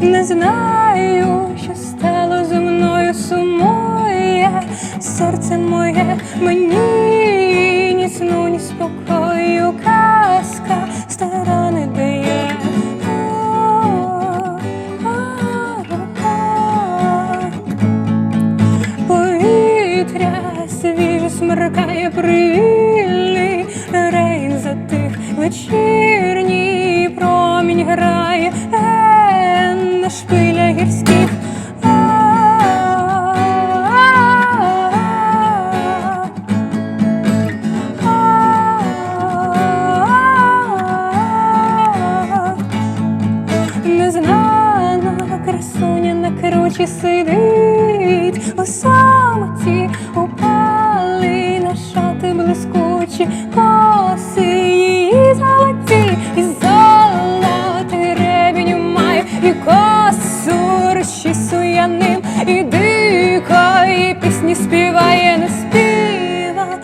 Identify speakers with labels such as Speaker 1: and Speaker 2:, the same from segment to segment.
Speaker 1: не знаю, що стало зі мною сумує. Серце моє мені ні сну, ні спокою, казка. Стара не дає. Повітря свіже смеркає привільний. Рейн затих вечірній на кручі сидить, у самоті упали на шати блискучі, коси її золоті, і золотий ревінь має, і косу розчісує суяним, і дикої пісні співає, не співа,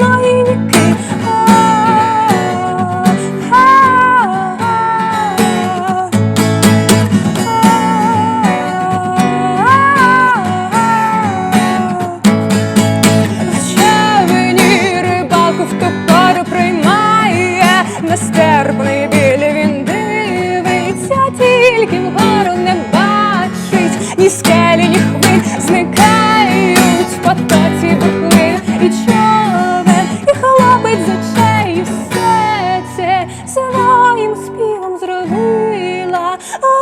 Speaker 1: но і. Oh.